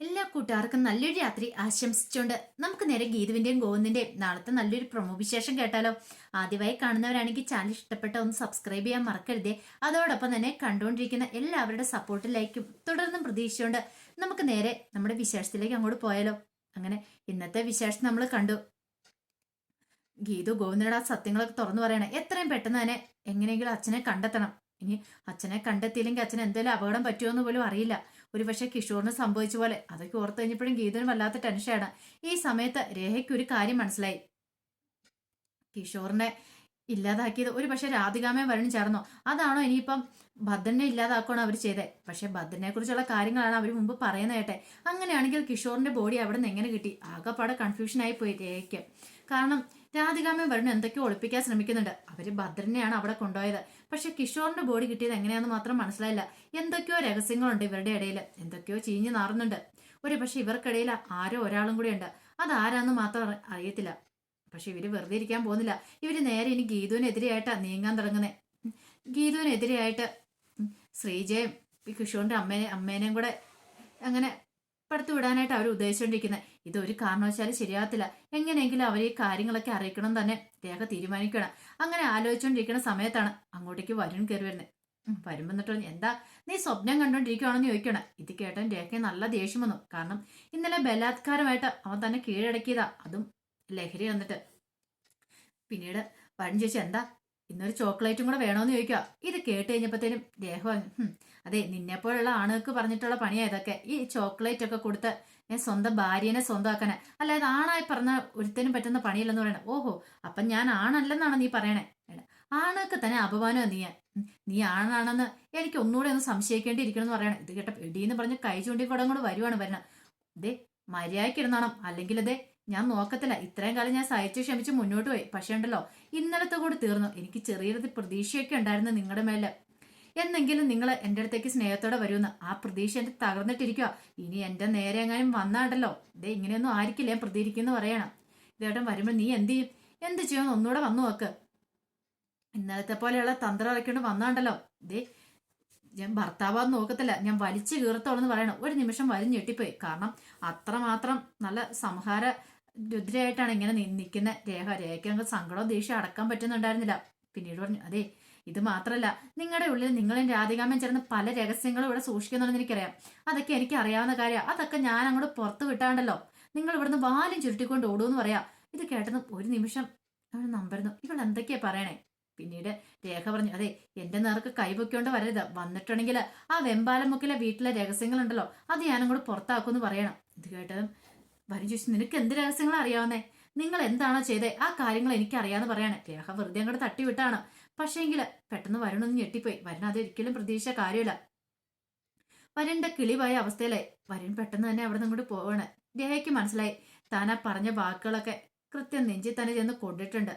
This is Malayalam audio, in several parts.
എല്ലാ കൂട്ടുകാർക്കും നല്ലൊരു രാത്രി ആശംസിച്ചുകൊണ്ട് നമുക്ക് നേരെ ഗീതുവിന്റെയും ഗോവിന്ദിന്റെയും നാളത്തെ നല്ലൊരു പ്രൊമോ വിശേഷം കേട്ടാലോ. ആദ്യമായി കാണുന്നവരാണെങ്കിൽ ചാനൽ ഇഷ്ടപ്പെട്ട ഒന്ന് സബ്സ്ക്രൈബ് ചെയ്യാൻ മറക്കരുതേ. അതോടൊപ്പം തന്നെ കണ്ടുകൊണ്ടിരിക്കുന്ന എല്ലാവരുടെ സപ്പോർട്ടിലേക്കും തുടർന്നും പ്രതീക്ഷിച്ചുകൊണ്ട് നമുക്ക് നേരെ നമ്മുടെ വിശേഷത്തിലേക്ക് അങ്ങോട്ട് പോയാലോ. അങ്ങനെ ഇന്നത്തെ വിശേഷം നമ്മൾ കണ്ടു. ഗീതു ഗോവിന്ദയുടെ ആ സത്യങ്ങളൊക്കെ തുറന്നു പറയണേ. എത്രയും പെട്ടെന്ന് തന്നെ എങ്ങനെയെങ്കിലും അച്ഛനെ കണ്ടെത്തണം. ഇനി അച്ഛനെ കണ്ടെത്തിയില്ലെങ്കിൽ അച്ഛന് എന്തെങ്കിലും അപകടം പറ്റുമോ എന്ന് പോലും അറിയില്ല. ഒരു പക്ഷെ കിഷോറിന് സംഭവിച്ച പോലെ. അതൊക്കെ ഓർത്തു കഴിഞ്ഞപ്പോഴും ഗീതന് വല്ലാത്ത ടെൻഷനാണ് ഈ സമയത്ത് രേഖയ്ക്ക് ഒരു കാര്യം മനസ്സിലായി. കിഷോറിനെ ഇല്ലാതാക്കിയത് ഒരു പക്ഷെ രാധികാമയെ വരണം ചേർന്നോ. അതാണോ ഇനിയിപ്പം ഭദ്രനെ ഇല്ലാതാക്കുകയാണ് അവർ ചെയ്തത് പക്ഷെ ഭദ്രനെ കുറിച്ചുള്ള കാര്യങ്ങളാണ് അവർ മുമ്പ് പറയുന്നത് കേട്ടെ. അങ്ങനെയാണെങ്കിൽ കിഷോറിന്റെ ബോഡി അവിടെ നിന്ന് എങ്ങനെ കിട്ടി? ആകെപ്പാടെ കൺഫ്യൂഷനായി പോയി രേഖയ്ക്ക്. കാരണം രാധികാമയെ വരുന്ന എന്തൊക്കെയോ ഒളിപ്പിക്കാൻ ശ്രമിക്കുന്നുണ്ട്. അവർ ഭദ്രനെയാണ് അവിടെ കൊണ്ടുപോയത്. പക്ഷെ കിഷോറിന്റെ ബോഡി കിട്ടിയത് എങ്ങനെയാണെന്ന് മാത്രം മനസ്സിലായില്ല. എന്തൊക്കെയോ രഹസ്യങ്ങളുണ്ട് ഇവരുടെ ഇടയിൽ എന്തൊക്കെയോ ചീഞ്ഞു നാറുന്നുണ്ട്. ഒരു പക്ഷെ ഇവർക്കിടയിൽ ആരോ ഒരാളും കൂടി ഉണ്ട്. അതാരാന്ന് മാത്രം അറി- അറിയത്തില്ല. പക്ഷെ ഇവർ വെറുതെ ഇരിക്കാൻ പോകുന്നില്ല. ഇവർ നേരെ ഇനി ഗീതുവിനെതിരെയായിട്ടാ നീങ്ങാൻ തുടങ്ങുന്നത് ഗീതുവിനെതിരെയായിട്ട് ശ്രീജയും കിഷോറിന്റെ അമ്മേനെ അമ്മേനെയും കൂടെ അങ്ങനെ പടുത്തു വിടാനായിട്ട് അവർ ഉദ്ദേശിച്ചുകൊണ്ടിരിക്കുന്നത് ഇതൊരു കാരണവശാലും ശരിയാകത്തില്ല. എങ്ങനെയെങ്കിലും അവർ ഈ കാര്യങ്ങളൊക്കെ അറിയിക്കണം തന്നെ. രേഖ തീരുമാനിക്കണം. അങ്ങനെ ആലോചിച്ചുകൊണ്ടിരിക്കുന്ന സമയത്താണ് അങ്ങോട്ടേക്ക് വരുൺ കയറി വരുന്നത് വരുമ്പോൾ എന്നിട്ടോ എന്താ നീ സ്വപ്നം കണ്ടോണ്ടിരിക്കുവാണെന്ന് ചോദിക്കണം ഇത് കേട്ടൻ രേഖ നല്ല ദേഷ്യം വന്നു. കാരണം ഇന്നലെ ബലാത്കാരമായിട്ട് അവൻ തന്നെ കീഴടക്കിയതാ. അതും ലഹരി വന്നിട്ട്. പിന്നീട് വരുൺ ചോദിച്ചു എന്താ ഇന്നൊരു ചോക്ലേറ്റും കൂടെ വേണോന്ന് ചോദിക്കുക ഇത് കേട്ട് കഴിഞ്ഞപ്പോഴത്തേനും രേഖ അതെ നിന്നെപ്പോലുള്ള ആണുങ്ങൾക്ക് പറഞ്ഞിട്ടുള്ള പണിയാ ഇതൊക്കെ. ഈ ചോക്ലേറ്റ് ഒക്കെ കൊടുത്ത് ഞാൻ സ്വന്തം ഭാര്യനെ സ്വന്തമാക്കാന് അല്ലാതെ ആണായി പറഞ്ഞ ഒരുത്തനും പറ്റുന്ന പണിയില്ലെന്ന് പറയണേ. ഓഹോ അപ്പം ഞാൻ ആണല്ലെന്നാണ് നീ പറയണേ? ആണൊക്കെ തന്നെ അപമാനം നീ നീ ആണാണെന്ന് എനിക്ക് ഒന്നുകൂടെ ഒന്ന് സംശയിക്കേണ്ടിയിരിക്കണമെന്ന് പറയണം. ഇത് കേട്ട എടീന്ന് പറഞ്ഞ് കൈ ചൂണ്ടിക്കൂടെ കൂടെ വരുവാണ് വരണം. മര്യാദയ്ക്ക് ഇരുന്നണം. അല്ലെങ്കിൽ അതെ ഞാൻ നോക്കത്തില്ല. ഇത്രയും കാലം ഞാൻ സഹിച്ചു ക്ഷമിച്ച് മുന്നോട്ട് പോയി. പക്ഷേ ഉണ്ടല്ലോ ഇന്നലത്തെ കൂടെ തീർന്നു. എനിക്ക് ചെറിയൊരു പ്രതീക്ഷയൊക്കെ ഉണ്ടായിരുന്നു നിങ്ങളുടെ മേലെ. എന്നെങ്കിലും നിങ്ങൾ എന്റെ അടുത്തേക്ക് സ്നേഹത്തോടെ വരുമെന്ന് ആ പ്രതീക്ഷ എന്റെ തകർന്നിട്ടിരിക്കുക ഇനി എന്റെ നേരെ എങ്ങാനും വന്നാണ്ടല്ലോ. ഇതേ ഇങ്ങനെയൊന്നും ആയിരിക്കില്ല ഞാൻ പ്രതികരിക്കുന്നു പറയണം. ഇതേട്ടൻ വരുമ്പോൾ നീ എന്ത് ചെയ്യും? എന്ത് ചെയ്യുമെന്ന് ഒന്നുകൂടെ വന്നു നോക്ക്. ഇന്നലത്തെ പോലെയുള്ള തന്ത്രം ഇറക്കിക്കൊണ്ട് വന്നാണ്ടല്ലോ. ഇതേ ഞാൻ ഭർത്താവാന്ന് നോക്കത്തില്ല. ഞാൻ വലിച്ചു കീർത്തോളെന്ന് പറയണം. ഒരു നിമിഷം വലിഞ്ഞു ഞെട്ടിപ്പോയി. കാരണം അത്രമാത്രം നല്ല സംഹാര രുദ്രയായിട്ടാണ് ഇങ്ങനെ നിൽക്കുന്ന രേഖ. രേഖയ്ക്ക് അങ്ങ് സങ്കടവും ദേഷ്യം അടക്കാൻ പറ്റുന്നുണ്ടായിരുന്നില്ല. പിന്നീട് പറഞ്ഞു അതെ ഇത് മാത്രല്ല നിങ്ങളുടെ ഉള്ളിൽ നിങ്ങളും രാധികാമൻ ചേർന്ന് പല രഹസ്യങ്ങളും ഇവിടെ സൂക്ഷിക്കുന്നുണ്ടെന്ന് എനിക്കറിയാം. അതൊക്കെ എനിക്ക് അറിയാവുന്ന കാര്യം. അതൊക്കെ ഞാൻ അങ്ങോട്ട് പുറത്ത് വിട്ടാണ്ടല്ലോ. നിങ്ങൾ ഇവിടുന്ന് വാലും ചുരുട്ടിക്കൊണ്ട് ഓടുമെന്ന് പറയാം. ഇത് കേട്ടതും ഒരു നിമിഷം അവൾ നമ്പരുന്നു. ഇവൾ എന്തൊക്കെയാ പറയണേ? പിന്നീട് രേഖ പറഞ്ഞു അതെ എന്റെ നേർക്ക് കൈപൊക്കൊണ്ട് വരരുത്. വന്നിട്ടുണ്ടെങ്കിൽ ആ വെമ്പാലമുക്കിലെ വീട്ടിലെ രഹസ്യങ്ങളുണ്ടല്ലോ അത് ഞാനും കൂടെ പുറത്താക്കുമെന്ന് പറയണം. ഇത് കേട്ടതും വരും ചോദിച്ചു നിനക്ക് എന്ത് രഹസ്യങ്ങൾ അറിയാവുന്നേ? നിങ്ങൾ എന്താണോ ചെയ്തേ? ആ കാര്യങ്ങൾ എനിക്ക് അറിയാന്ന് പറയാണ്. രേഖ വെറുതെ അങ്ങോട്ട് തട്ടിവിട്ടാണ്. പക്ഷേങ്കിൽ പെട്ടെന്ന് വരുണൊന്ന് ഞെട്ടിപ്പോയി. വരുൺ അതൊരിക്കലും പ്രതീക്ഷ കാര്യമില്ല. വരുണിന്റെ കിളിവായ അവസ്ഥയിലായി. വരുൺ പെട്ടെന്ന് തന്നെ അവിടെ നിന്ന് ഇങ്ങോട്ട് പോവാണ്. ദേഹയ്ക്ക് മനസ്സിലായി. താൻ പറഞ്ഞ വാക്കുകളൊക്കെ കൃത്യം നെഞ്ചി തന്നെ ചെന്ന് കൊണ്ടിട്ടുണ്ട്.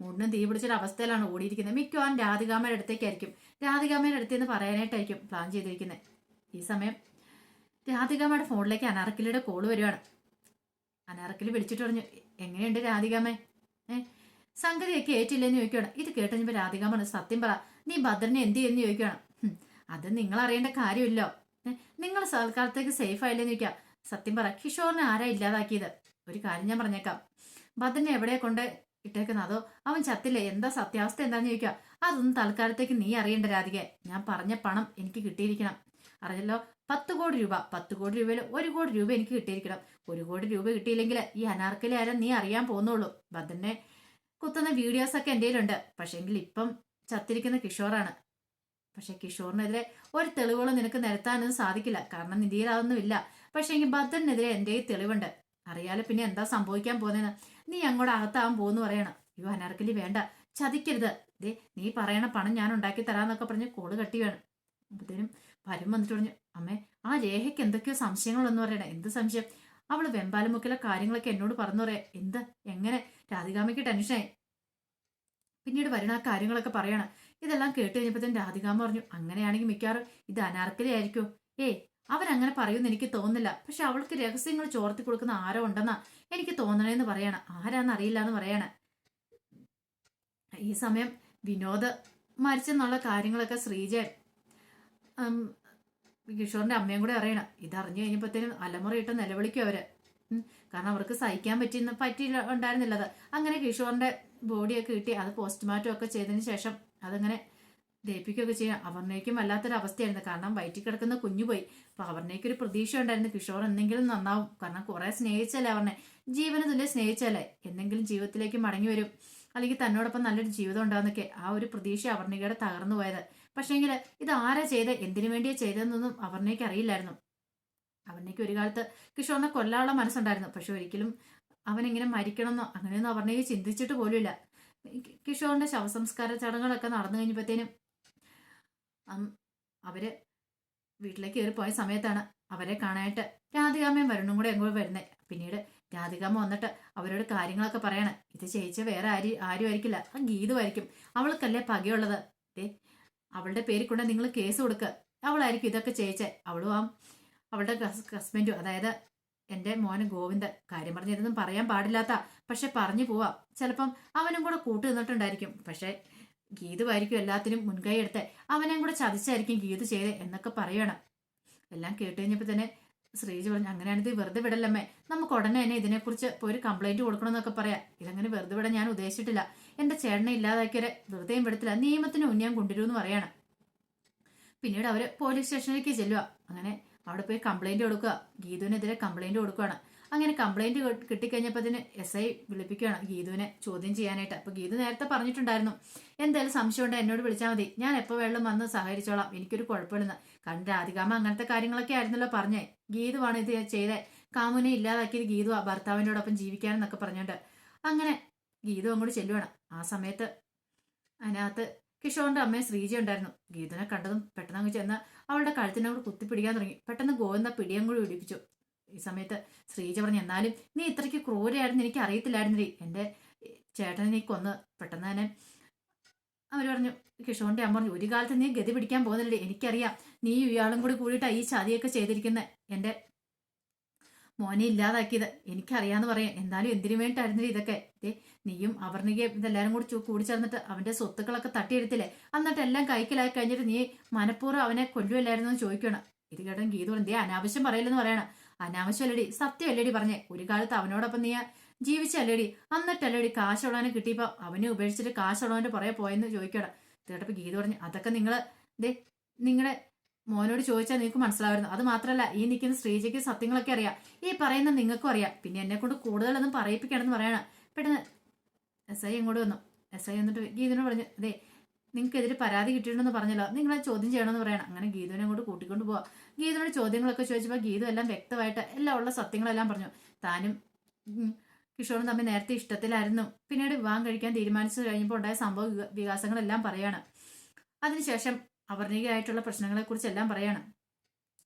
മുടിനും തീ പിടിച്ചൊരു അവസ്ഥയിലാണ് ഓടിയിരിക്കുന്നത്. മിക്കവാറും രാധികാമയുടെ അടുത്തേക്കായിരിക്കും. രാധികാമയുടെ അടുത്ത് നിന്ന് പറയാനായിട്ടായിരിക്കും പ്ലാൻ ചെയ്തിരിക്കുന്നത്. ഈ സമയം രാധികാമയുടെ ഫോണിലേക്ക് അനാർക്കിലിയുടെ കോൾ വരുവാണ്. അനാർക്കിലി വിളിച്ചിട്ട് പറഞ്ഞു എങ്ങനെയുണ്ട് രാധികാമേ ഏ? സംഗതിയൊക്കെ ഏറ്റില്ലെന്ന് ചോദിക്കുകയാണ്. ഇത് കേട്ടു രാധികാമ്മ പറഞ്ഞു സത്യം പറ നീ ഭദ്രനെ എന്ത് ചെയ്യുന്നു? ചോദിക്കുകയാണ്. അത് നിങ്ങൾ അറിയേണ്ട കാര്യമില്ലോ. നിങ്ങൾ സൽക്കാലത്തേക്ക് സേഫ് ആയില്ലെന്ന് ചോദിക്കാം. സത്യം പറ കിഷോറിനെ ആരാ ഇല്ലാതാക്കിയത്? ഒരു കാര്യം ഞാൻ പറഞ്ഞേക്കാം. ഭദ്രനെ എവിടെ കൊണ്ട് ഇട്ടേക്കുന്നത്? അതോ അവൻ ചത്തില്ലേ? എന്താ സത്യാവസ്ഥ എന്താന്ന് ചോദിക്കുക അതൊന്നും തൽക്കാലത്തേക്ക് നീ അറിയേണ്ട രാധിക. ഞാൻ പറഞ്ഞ പണം എനിക്ക് കിട്ടിയിരിക്കണം. അറിഞ്ഞല്ലോ? പത്ത് കോടി രൂപ. പത്ത് കോടി രൂപയിൽ ഒരു കോടി രൂപ എനിക്ക് കിട്ടിയിരിക്കണം. ഒരു കോടി രൂപ കിട്ടിയില്ലെങ്കിൽ ഈ അനാർക്കലി ആരും നീ അറിയാൻ പോകുന്നുള്ളൂ. ഭദ്രനെ കുത്തുന്ന വീഡിയോസ് ഒക്കെ എന്റെ കയ്യിലുണ്ട്. പക്ഷേങ്കിൽ ഇപ്പം ചത്തിരിക്കുന്ന കിഷോറാണ്. പക്ഷെ കിഷോറിനെതിരെ ഒരു തെളിവുകളും നിനക്ക് നിരത്താനൊന്നും സാധിക്കില്ല. കാരണം നിധിയിൽ അതൊന്നുമില്ല പക്ഷേ എങ്കിൽ ഭദ്രനെതിരെ എന്റെ തെളിവുണ്ട്. അറിയാലോ പിന്നെ എന്താ സംഭവിക്കാൻ പോകുന്നതെന്ന്. നീ അങ്ങോട്ട് അകത്താവാൻ പോകുന്നു പറയണം. അയ്യോ അനാർക്കലി വേണ്ട. ചതിക്കരുത്. ദേ നീ പറയണ പണം ഞാൻ ഉണ്ടാക്കി തരാന്നൊക്കെ പറഞ്ഞ് കോൾ കട്ടി വേണം അപ്പത്തേനും വരും വന്നിട്ട് പറഞ്ഞു അമ്മേ ആ രേഖയ്ക്ക് എന്തൊക്കെയോ സംശയങ്ങളൊന്നും പറയണേ. എന്ത് സംശയം? അവൾ വെമ്പാലമുക്കിലെ കാര്യങ്ങളൊക്കെ എന്നോട് പറഞ്ഞു പറയാം എന്ത്? എങ്ങനെ? രാധികാമ്മയ്ക്ക് ടെൻഷനായി. പിന്നീട് വരുന്ന ആ കാര്യങ്ങളൊക്കെ പറയാണ്. ഇതെല്ലാം കേട്ട് കഴിഞ്ഞപ്പോൾ രാധികാമ പറഞ്ഞു അങ്ങനെയാണെങ്കിൽ മിക്കവാറും ഇത് അനാർക്കലി ആയിരിക്കും. ഏ അവരങ്ങനെ പറയുമെന്ന് എനിക്ക് തോന്നുന്നില്ല. പക്ഷെ അവൾക്ക് രഹസ്യങ്ങൾ ചോർത്തി കൊടുക്കുന്ന ആരോ ഉണ്ടെന്നാ എനിക്ക് തോന്നണേന്ന് പറയാണ്. ആരാന്ന് അറിയില്ല എന്ന് പറയാണ്. ഈ സമയം വിനോദ് മരിച്ചെന്നുള്ള കാര്യങ്ങളൊക്കെ ശ്രീജൻ കിഷോറിന്റെ അമ്മയും കൂടെ അറിയണം. ഇതറിഞ്ഞു കഴിഞ്ഞപ്പോഴത്തേനും അലമുറയിട്ട് നിലവിളിക്കും അവർ. കാരണം അവർക്ക് സഹിക്കാൻ പറ്റിയെന്ന് പറ്റിയില്ല ഉണ്ടായിരുന്നില്ലത് അങ്ങനെ കിഷോറിന്റെ ബോഡിയൊക്കെ കിട്ടി. അത് പോസ്റ്റ്മോർട്ടം ഒക്കെ ചെയ്തതിന് ശേഷം അതങ്ങനെ ദഹിപ്പിക്കുകയൊക്കെ ചെയ്യാം അവർണയ്ക്കും വല്ലാത്തൊരു അവസ്ഥയായിരുന്നു. കാരണം വയറ്റിൽ കിടക്കുന്ന കുഞ്ഞു പോയി. അപ്പൊ അവർണയ്ക്കൊരു പ്രതീക്ഷ ഉണ്ടായിരുന്നു. കിഷോർ എന്തെങ്കിലും നന്നാവും. കാരണം കുറെ സ്നേഹിച്ചല്ലേ അവർണെ? ജീവന തുല്യ സ്നേഹിച്ചല്ലേ? എന്തെങ്കിലും ജീവിതത്തിലേക്ക് മടങ്ങി വരും. അല്ലെങ്കിൽ തന്നോടൊപ്പം നല്ലൊരു ജീവിതം ഉണ്ടാവുന്നൊക്കെ ആ ഒരു പ്രതീക്ഷ അവർണികയുടെ തകർന്നു പോയത്. പക്ഷേങ്കിൽ ഇത് ആരാ ചെയ്ത്? എന്തിനു വേണ്ടിയാ ചെയ്തതെന്നൊന്നും അവർണയ്ക്ക് അറിയില്ലായിരുന്നു. അവർണയ്ക്ക് ഒരു കാലത്ത് കിഷോറിനെ കൊല്ലാനുള്ള മനസ്സുണ്ടായിരുന്നു. പക്ഷെ ഒരിക്കലും അവനെങ്ങനെ മരിക്കണമെന്നോ അങ്ങനെയൊന്നും അവർണയ്ക്ക് ചിന്തിച്ചിട്ട് പോലുമില്ല. കിഷോറിന്റെ ശവസംസ്കാര ചടങ്ങുകളൊക്കെ നടന്നു കഴിഞ്ഞപ്പോഴത്തേനും അവർ വീട്ടിലേക്ക് കയറി പോയ സമയത്താണ് അവരെ കാണാനായിട്ട് രാധികാമ്മയും വരുണും കൂടെ എങ്ങോട്ട് വരുന്നത് പിന്നീട് രാധികാമ്മ വന്നിട്ട് അവരോട് കാര്യങ്ങളൊക്കെ പറയണം. ഇത് ചേച്ചി വേറെ ആര് ആരും ആയിരിക്കില്ല ആ ഗീതുമായിരിക്കും അവൾക്കല്ലേ പകയുള്ളത്? ഏ അവളുടെ പേരിൽ കൊണ്ട് നിങ്ങൾ കേസ് കൊടുക്കുക അവളായിരിക്കും ഇതൊക്കെ ചേച്ചേ അവളും ആ അവളുടെ ഹസ്ബൻഡും അതായത് എന്റെ മോന് ഗോവിന്ദൻ കാര്യം പറഞ്ഞിരുന്നും പറയാൻ പാടില്ലാത്ത പക്ഷെ പറഞ്ഞു പോവാം. ചിലപ്പം അവനും കൂടെ കൂട്ടു നിന്നിട്ടുണ്ടായിരിക്കും. പക്ഷെ ഗീതുവായിരിക്കും എല്ലാത്തിനും മുൻകൈ എടുത്ത് അവനെയും കൂടെ ചതിച്ചായിരിക്കും ഗീതു ചെയ്ത് എന്നൊക്കെ പറയണം. എല്ലാം കേട്ട് കഴിഞ്ഞപ്പോൾ തന്നെ ശ്രീജി പറഞ്ഞു അങ്ങനെയാണിത് വെറുതെ വിടല്ലമ്മേ നമുക്ക് ഉടനെ തന്നെ ഇതിനെക്കുറിച്ച് പോയി ഒരു കംപ്ലൈന്റ് കൊടുക്കണമെന്നൊക്കെ പറയാം. ഇതങ്ങനെ വെറുതെ വിടാൻ ഞാൻ ഉദ്ദേശിച്ചിട്ടില്ല. എന്റെ ചേട്ടനെ ഇല്ലാതാക്കിയവരെ വെറുതെയും വിടത്തില്ല. നിയമത്തിന് ഉന്നം കൊണ്ടുവരുമെന്ന് പറയണം. പിന്നീട് അവർ പോലീസ് സ്റ്റേഷനിലേക്ക് ചെല്ലുക അങ്ങനെ അവിടെ പോയി കംപ്ലൈന്റ് കൊടുക്കുക. ഗീതുവിനെതിരെ കംപ്ലൈന്റ് കൊടുക്കുകയാണ്. അങ്ങനെ കംപ്ലൈന്റ് കിട്ടിക്കഴിഞ്ഞപ്പോൾ അതിന് എസ് ഐ വിളിപ്പിക്കുകയാണ് ഗീതുവിനെ ചോദ്യം ചെയ്യാനായിട്ട്. അപ്പൊ ഗീതു നേരത്തെ പറഞ്ഞിട്ടുണ്ടായിരുന്നു. എന്തായാലും സംശയം ഉണ്ടെങ്കിൽ എന്നോട് വിളിച്ചാൽ മതി. ഞാൻ എപ്പോൾ വെള്ളം വന്ന് സഹകരിച്ചോളാം. എനിക്കൊരു കുഴപ്പമില്ലെന്ന്. കാരണം രാധികാമ അങ്ങനത്തെ കാര്യങ്ങളൊക്കെ ആയിരുന്നല്ലോ പറഞ്ഞേ. ഗീതുവാണ് ഇത് ചെയ്തേ. കാമുനെ ഇല്ലാതാക്കിയത് ഗീതു ആ ഭർത്താവിനോടൊപ്പം ജീവിക്കാനെന്നൊക്കെ പറഞ്ഞോണ്ട്. അങ്ങനെ ഗീതു അങ്ങോട്ട് ചെല്ലുവാണ്. ആ സമയത്ത് അതിനകത്ത് കിഷോറിന്റെ അമ്മയും ശ്രീജ ഉണ്ടായിരുന്നു. ഗീതനെ കണ്ടതും പെട്ടെന്ന് അങ്ങ് ചെന്ന് അവളുടെ കഴുത്തിനോട് കുത്തിപ്പിടിക്കാൻ തുടങ്ങി. പെട്ടെന്ന് ഗോവിന്ദ പിടിയും കൂടി പിടിപ്പിച്ചു ഈ സമയത്ത് ശ്രീജ പറഞ്ഞു എന്നാലും നീ ഇത്രയ്ക്ക് ക്രൂരയായിരുന്നു എനിക്ക് അറിയത്തില്ലായിരുന്നില്ലേ എന്റെ ചേട്ടനെ നീ കൊന്ന് പെട്ടെന്ന് തന്നെ അവർ പറഞ്ഞു കിഷോറിന്റെ അമ്മ പറഞ്ഞു ഒരു കാലത്ത് നീ ഗതി പിടിക്കാൻ പോകുന്നില്ലേ എനിക്കറിയാം നീ ഇയാളും കൂടി കൂടിയിട്ടാ ഈ ചതിയൊക്കെ ചെയ്തിരിക്കുന്നത് എന്റെ മോനെ ഇല്ലാതാക്കിയത്. എനിക്കറിയാന്ന് പറയാം. എന്നാലും എന്തിനു വേണ്ടിയിട്ടായിരുന്നു ഇതൊക്കെ? ദേ നീയും അവർണികയും ഇതെല്ലാരും കൂടി കൂടി ചേർന്നിട്ട് അവന്റെ സ്വത്തുക്കളൊക്കെ തട്ടിയെടുത്തില്ലേ? എന്നിട്ട് എല്ലാം കൈക്കലായി കഴിഞ്ഞിട്ട് നീ മനഃപൂർവം അവനെ കൊല്ലുമല്ലായിരുന്നു എന്ന് ചോദിക്കണം ഇത് കേട്ടോ ഗീതു എന്തേ അനാവശ്യം പറയില്ലെന്ന് പറയണം. അനാവശ്യമല്ലടി? സത്യമല്ലടി പറഞ്ഞേ? ഒരു കാലത്ത് അവനോടൊപ്പം നീ ജീവിച്ചല്ലേടി? എന്നിട്ടല്ലേടി കാശുള്ളവനെ കിട്ടിയപ്പോ അവനെ ഉപേക്ഷിച്ചിട്ട് കാശുള്ളവന്റെ പുറകെ പോയെന്ന് ചോദിക്കണം ഇത് കേട്ടപ്പോ ഗീത പറഞ്ഞു അതൊക്കെ നിങ്ങൾ ദേ നിങ്ങളുടെ മോനോട് ചോദിച്ചാൽ നിങ്ങൾക്ക് മനസ്സിലാവുന്നു അത് മാത്രമല്ല ഈ നിൽക്കുന്ന ശ്രീജയ്ക്ക് സത്യങ്ങളൊക്കെ അറിയാം. ഈ പറയുന്ന നിങ്ങൾക്കും അറിയാം. പിന്നെ എന്നെ കൊണ്ട് കൂടുതലൊന്നും പറയിപ്പിക്കണമെന്ന് പറയണം. പെട്ടെന്ന് എസ് ഐ ഇങ്ങോട്ട് വന്നു. എസ് ഐ എന്നിട്ട് ഗീതുവിനോട് പറഞ്ഞു അതെ നിങ്ങൾക്കെതിരെ പരാതി കിട്ടിയിട്ടുണ്ടെന്ന് പറഞ്ഞല്ലോ. നിങ്ങളെ ചോദ്യം ചെയ്യണമെന്ന് പറയണം. അങ്ങനെ ഗീതുവിനെ അങ്ങോട്ട് കൂട്ടിക്കൊണ്ട് പോവാം. ഗീതുവിനോട് ചോദ്യങ്ങളൊക്കെ ചോദിച്ചപ്പോൾ ഗീതു എല്ലാം വ്യക്തമായിട്ട് എല്ലാം ഉള്ള സത്യങ്ങളെല്ലാം പറഞ്ഞു. താനും കിഷോറും തമ്മിൽ നേരത്തെ ഇഷ്ടത്തിലായിരുന്നു. പിന്നീട് വിവാഹം കഴിക്കാൻ തീരുമാനിച്ചു കഴിഞ്ഞപ്പോൾ ഉണ്ടായ സംഭവ വികാസങ്ങളെല്ലാം പറയാണ്. അതിനുശേഷം അവർണികയായിട്ടുള്ള പ്രശ്നങ്ങളെക്കുറിച്ച് എല്ലാം പറയണം.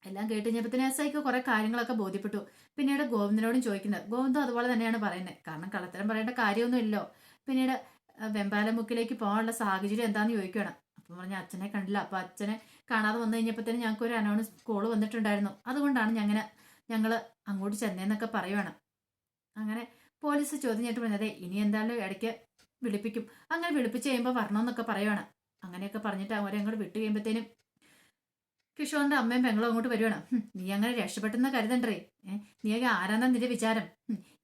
എല്ലാം കേട്ട് കഴിഞ്ഞപ്പോൾ എസ് ഐക്ക് കുറെ കാര്യങ്ങളൊക്കെ ബോധ്യപ്പെട്ടു. പിന്നീട് ഗോവിന്ദനോടും ചോദിക്കുന്നത് ഗോവിന്ദും അതുപോലെ തന്നെയാണ് പറയുന്നത്. കാരണം കള്ളത്തരം പറയേണ്ട കാര്യമൊന്നുമില്ലല്ലോ. പിന്നീട് വെമ്പാലമുക്കിലേക്ക് പോകാനുള്ള സാഹചര്യം എന്താണെന്ന് ചോദിക്കണം അപ്പം പറഞ്ഞ അച്ഛനെ കണ്ടില്ല. അപ്പൊ അച്ഛനെ കാണാതെ വന്നു തന്നെ ഞങ്ങൾക്ക് ഒരു അനൗൺസ് കോൾ വന്നിട്ടുണ്ടായിരുന്നു. അതുകൊണ്ടാണ് ഞങ്ങനെ ഞങ്ങൾ അങ്ങോട്ട് ചെന്നേന്നൊക്കെ പറയുവാണ്. അങ്ങനെ പോലീസ് ചോദ്യം ചെയ്തിട്ട് പറഞ്ഞത് ഇനി എന്തായാലും ഇടയ്ക്ക് വിളിപ്പിക്കും. അങ്ങനെ വിളിപ്പിച്ച് കഴിയുമ്പോൾ വരണമെന്നൊക്കെ പറയുവാണ്. അങ്ങനെയൊക്കെ പറഞ്ഞിട്ട് അവരെ അങ്ങോട്ട് വിട്ടു കഴിയുമ്പോഴത്തേനും കിഷോറിന്റെ അമ്മയും പെങ്ങളും അങ്ങോട്ട് വരുവാണ്. നീ അങ്ങനെ രക്ഷപ്പെട്ടെന്ന് കരുതണ്ടേ? നീ നീയൊക്കെ ആരാന്നാ നിന്റെ വിചാരം?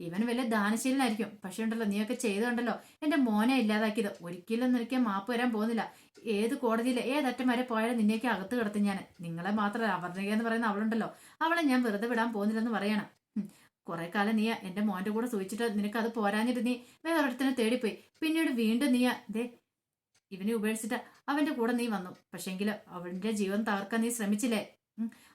ഇവൻ വലിയ ദാനശീലനായിരിക്കും. പക്ഷെ ഉണ്ടല്ലോ നീയൊക്കെ ചെയ്തുണ്ടല്ലോ എന്റെ മോനെ ഇല്ലാതാക്കിയത്. ഒരിക്കലും നിനക്ക് മാപ്പ് വരാൻ പോകുന്നില്ല. ഏത് കോടതിയിൽ ഏതറ്റം വരെ പോയാലും നിന്നെയൊക്കെ അകത്ത് കിടത്തും ഞാൻ നിങ്ങളെ മാത്രമല്ല അവർണിക എന്ന് പറയുന്ന അവളുണ്ടല്ലോ. അവളെ ഞാൻ വെറുതെ വിടാൻ പോകുന്നില്ലെന്ന് പറയണം. കുറെ കാലം നീ എന്റെ മോന്റെ കൂടെ സൂചിച്ചിട്ട് നിനക്ക് അത് പോരാഞ്ഞിട്ട് നീ വേറൊരിടത്തിനെ തേടിപ്പോയി. പിന്നീട് വീണ്ടും നീ ദേ ഇവനെ ഉപേക്ഷിച്ചിട്ട് അവന്റെ കൂടെ നീ വന്നു. പക്ഷെങ്കിൽ അവന്റെ ജീവൻ തകർക്കാൻ നീ ശ്രമിച്ചില്ലേ?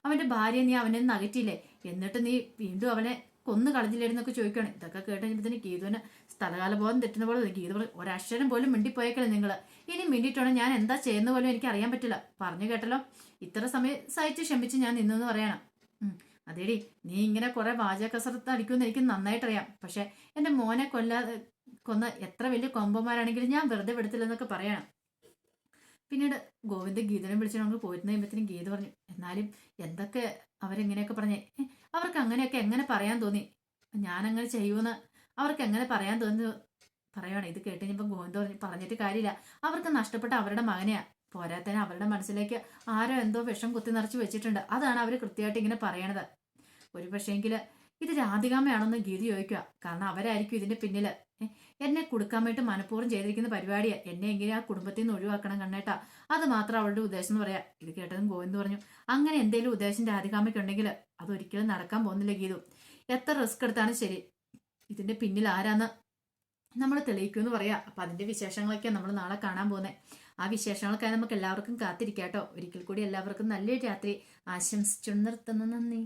അവന്റെ ഭാര്യ നീ അവനെ നകറ്റിയില്ലേ എന്നിട്ട് നീ വീണ്ടും അവനെ കൊന്നു കളഞ്ഞില്ലായിരുന്നൊക്കെ ചോദിക്കുകയാണ് ഇതൊക്കെ കേട്ടതിന് ഗീതുവിന് സ്ഥലകാല ബോധം തെറ്റുന്ന പോലെ. ഗീതു ഒരക്ഷരം പോലും മിണ്ടിപ്പോയേക്കല്ലേ നിങ്ങൾ ഇനി മിണ്ടിയിട്ടാണ്? ഞാൻ എന്താ ചെയ്യുന്ന പോലും എനിക്ക് അറിയാൻ പറ്റില്ല. പറഞ്ഞു കേട്ടല്ലോ. ഇത്ര സമയം സഹിച്ച് ക്ഷമിച്ച് ഞാൻ നിന്നു എന്ന് പറയണം. അതേടി നീ ഇങ്ങനെ കുറെ വാചക കസരത്ത് അടിക്കുമെന്ന് എനിക്ക് നന്നായിട്ടറിയാം. പക്ഷെ എന്റെ മോനെ കൊല്ലാതെ കൊന്ന എത്ര വലിയ കൊമ്പന്മാരാണെങ്കിലും ഞാൻ വെറുതെ വിടത്തില്ലെന്നൊക്കെ പറയണം. പിന്നീട് ഗോവിന്ദ് ഗീതനെ വിളിച്ചു നമുക്ക് പോയിരുന്ന കഴിയുമ്പോഴത്തേനും ഗീത പറഞ്ഞു എന്നാലും എന്തൊക്കെ അവരെങ്ങനെയൊക്കെ പറഞ്ഞേ? "ഏ, അവർക്ക് അങ്ങനെയൊക്കെ എങ്ങനെ പറയാൻ തോന്നി? ഞാൻ അങ്ങനെ ചെയ്യുമെന്ന് അവർക്ക് എങ്ങനെ പറയാൻ തോന്നി പറയണം ഇത് കേട്ട് കഴിഞ്ഞപ്പോൾ ഗോവിന്ദ് പറഞ്ഞു പറഞ്ഞിട്ട് കാര്യമില്ല. അവർക്ക് നഷ്ടപ്പെട്ട അവരുടെ മകനെയാ. പോരാത്തതിന് അവരുടെ മനസ്സിലേക്ക് ആരോ എന്തോ വിഷം കുത്തി നിറച്ച് വെച്ചിട്ടുണ്ട്. അതാണ് അവർ കൃത്യമായിട്ട് ഇങ്ങനെ പറയണത്. ഒരു പക്ഷേങ്കിൽ ഇത് രാധികാമ്മയാണെന്ന് ഗീതി ചോദിക്കുക കാരണം അവരായിരിക്കും ഇതിന്റെ പിന്നിൽ. എന്നെ കൊടുക്കാൻ വേണ്ടി മനഃപൂർവം ചെയ്തിരിക്കുന്ന പരിപാടിയാ. എന്നെ എങ്ങനെ ആ കുടുംബത്തിൽ നിന്ന് ഒഴിവാക്കണം കണ്ണേട്ടാ. അത് മാത്രം അവളുടെ ഉദ്ദേശം എന്ന് പറയാ. ഇത് കേട്ടതും ഗോവിന്ദ് പറഞ്ഞു അങ്ങനെ എന്തെങ്കിലും ഉദ്ദേശം രാധികാമ്മയ്ക്കുണ്ടെങ്കിൽ അതൊരിക്കലും നടക്കാൻ പോകുന്നില്ല ഗീതു. എത്ര റിസ്ക് എടുത്താണ് ശരി. ഇതിന്റെ പിന്നിൽ ആരാന്ന് നമ്മൾ തെളിയിക്കുമെന്ന് പറയാ. അപ്പൊ അതിന്റെ വിശേഷങ്ങളൊക്കെ നമ്മൾ നാളെ കാണാൻ പോകുന്നത് ആ വിശേഷങ്ങൾക്കായി നമുക്ക് എല്ലാവർക്കും കാത്തിരിക്കാട്ടോ. ഒരിക്കൽ കൂടി എല്ലാവർക്കും നല്ലൊരു രാത്രി. ആശംസിച്ചു നിർത്തുന്നു. നന്ദി.